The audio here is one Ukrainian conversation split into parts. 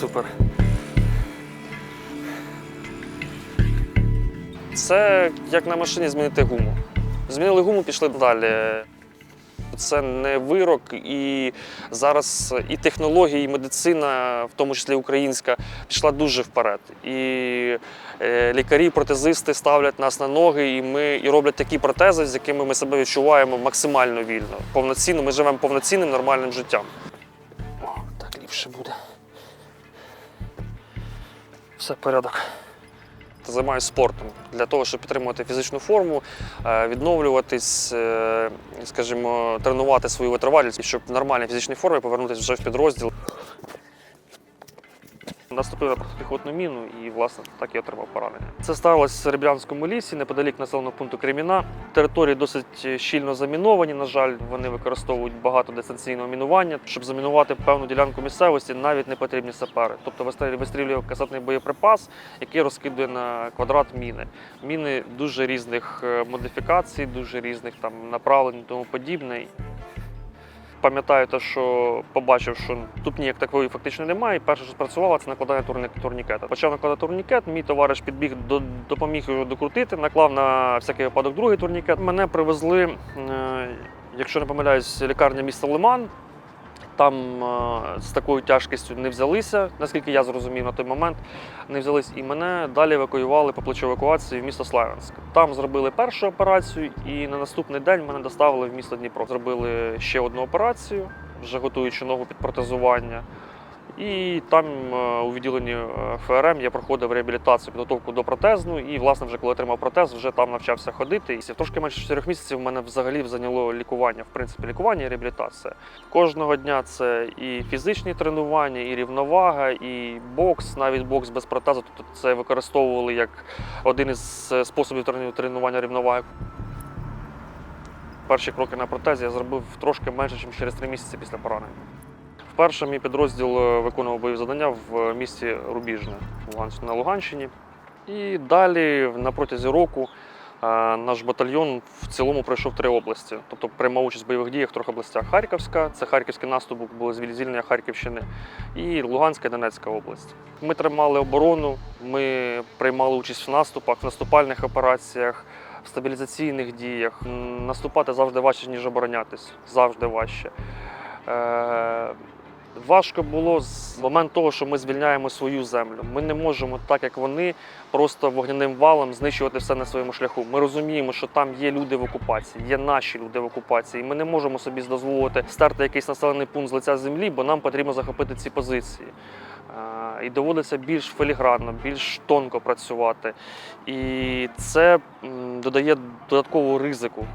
Супер. Це як на машині змінити гуму. Змінили гуму, пішли далі. Це не вирок, і зараз і технології, і медицина, в тому числі українська, пішла дуже вперед. І е, лікарі, протезисти ставлять нас на ноги, і ми і роблять такі протези, з якими ми себе відчуваємо максимально вільно. Повноцінно, ми живемо повноцінним нормальним життям. О, так ліпше буде. Все, порядок. Займаюся спортом для того, щоб підтримувати фізичну форму, е, відновлюватись, е, скажімо, тренувати свою витривалість, щоб в нормальній фізичній формі повернутися вже в підрозділ. Наступив на протипіхотну міну і, власне, так і отримав поранення. Це сталося в Серебрянському лісі, неподалік населеного пункту Креміна. Території досить щільно заміновані. На жаль, вони використовують багато дистанційного мінування. Щоб замінувати певну ділянку місцевості, навіть не потрібні сапери. Тобто вистрілює касетний боєприпас, який розкидує на квадрат міни. Міни дуже різних е, модифікацій, дуже різних там направлень і тому подібне. Пам'ятаю те, що побачив, що тут як такої фактично немає. І перше, що спрацювало, це накладання турні- турнікета. Почав накладати турнікет, мій товариш підбіг, до, допоміг його докрутити, наклав на всякий випадок другий турнікет. Мене привезли, е, якщо не помиляюсь, лікарня міста Лиман. Там е, з такою тяжкістю не взялися, наскільки я зрозумів на той момент, не взялись. І мене далі евакуювали по плечу евакуації в місто Славянськ. Там зробили першу операцію, і на наступний день мене доставили в місто Дніпро. Зробили ще одну операцію, вже готуючи ногу під протезування. І там е, у відділенні е, ФРМ я проходив реабілітацію, підготовку до протезну. І, власне, вже коли отримав протез, вже там навчався ходити. І трошки менше 4 місяців в мене взагалі зайняло лікування. В принципі, лікування і реабілітація. Кожного дня це і фізичні тренування, і рівновага, і бокс, навіть бокс без протезу. Тобто це використовували як один із е, способів трену- тренування рівноваги. Перші кроки на протезі я зробив трошки менше, ніж через 3 місяці після поранення. Вперше мій підрозділ е, виконував бойові завдання в місті Рубіжне на Луганщині. І далі на протязі року е, наш батальйон в цілому пройшов три області. Тобто приймав участь в бойових діях в трьох областях. Харківська, це Харківський наступ, звіль- звільнення Харківщини, і Луганська і Донецька область. Ми тримали оборону, ми приймали участь в наступах, в наступальних операціях. В стабілізаційних діях наступати завжди важче, ніж оборонятись. Завжди важче. Е, Важко було з моменту того, що ми звільняємо свою землю. Ми не можемо, так як вони, просто вогняним валом знищувати все на своєму шляху. Ми розуміємо, що там є люди в окупації, є наші люди в окупації. Ми не можемо собі дозволити стерти якийсь населений пункт з лиця землі, бо нам потрібно захопити ці позиції. І доводиться більш філігранно, більш тонко працювати. І це додає додаткового ризику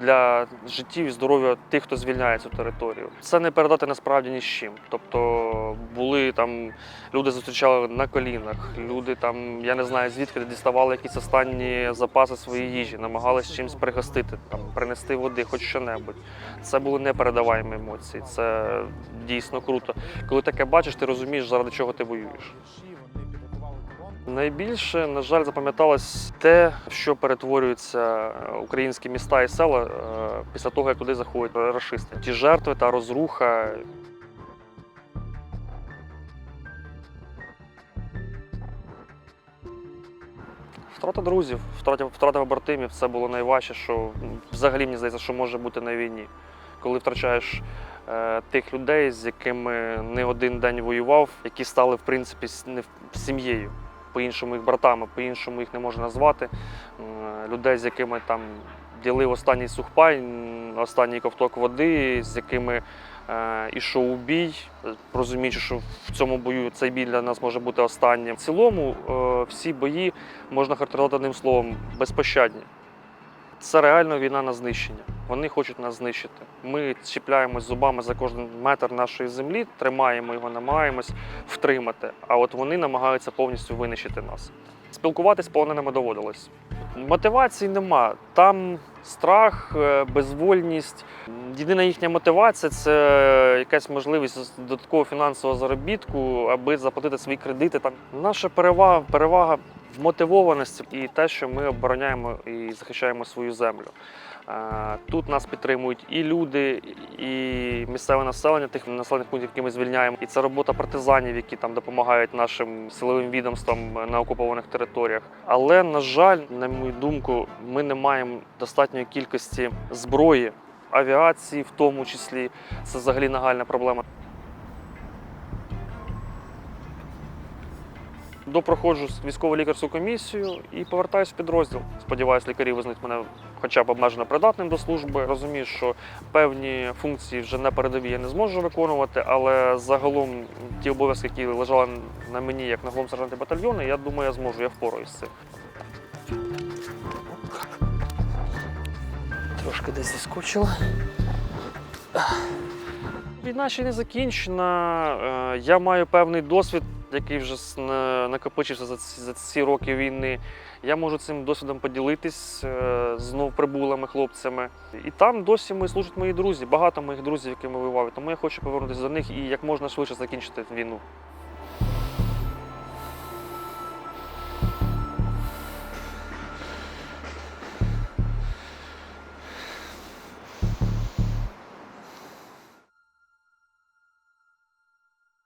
для життів і здоров'я тих, хто звільняє цю територію. Це не передати насправді ні з чим. Тобто були там люди зустрічали на колінах, люди там, я не знаю звідки діставали якісь останні запаси своєї їжі, намагались чимось пригостити, там принести води, хоч що-небудь. Це були непередаваємі емоції. Це дійсно круто. Коли таке бачиш, ти розумієш, заради чого ти воюєш. Найбільше, на жаль, запам'яталось те, що перетворюються українські міста і села е, після того, як туди заходять рашисти. Ті жертви та розруха. Втрата друзів, втрата, втрата побратимів це було найважче, що взагалі мені здається, що може бути на війні. Коли втрачаєш е, тих людей, з якими не один день воював, які стали в принципі не сім'єю по-іншому їх братами, по-іншому їх не можна назвати. Людей, з якими там ділив останній сухпай, останній ковток води, з якими е, ішов у бій, розуміючи, що в цьому бою цей бій для нас може бути останнім. В цілому е, всі бої можна характеризувати одним словом безпощадні. Це реально війна на знищення. Вони хочуть нас знищити. Ми чіпляємось зубами за кожен метр нашої землі, тримаємо його, намагаємось втримати. А от вони намагаються повністю винищити нас. Спілкуватись з полоненими доводилось. Мотивації нема. Там страх, е, безвольність. Єдина їхня мотивація це якась можливість додаткового фінансового заробітку, аби заплатити свої кредити. Там наша перевага, перевага в мотивованості і те, що ми обороняємо і захищаємо свою землю. Тут нас підтримують і люди, і місцеве населення тих населених пунктів, які ми звільняємо. І це робота партизанів, які там допомагають нашим силовим відомствам на окупованих територіях. Але на жаль, на мою думку, ми не маємо достатньої кількості зброї, авіації, в тому числі. Це взагалі нагальна проблема. Допроходжу військово-лікарську комісію і повертаюся в підрозділ. Сподіваюсь, лікарі визнають мене хоча б обмежено придатним до служби. Розумію, що певні функції вже на передовій я не зможу виконувати, але загалом ті обов'язки, які лежали на мені як на головному сержанті батальйону, я думаю, я зможу, я впораюсь з цим. Трошки десь зіскочила. Війна ще не закінчена. Е, Я маю певний досвід, який вже накопичився за ці, за ці роки війни. Я можу цим досвідом поділитись е, з новоприбулими хлопцями. І там досі ми служать мої друзі, багато моїх друзів, якими воював. Тому я хочу повернутися до них і як можна швидше закінчити війну.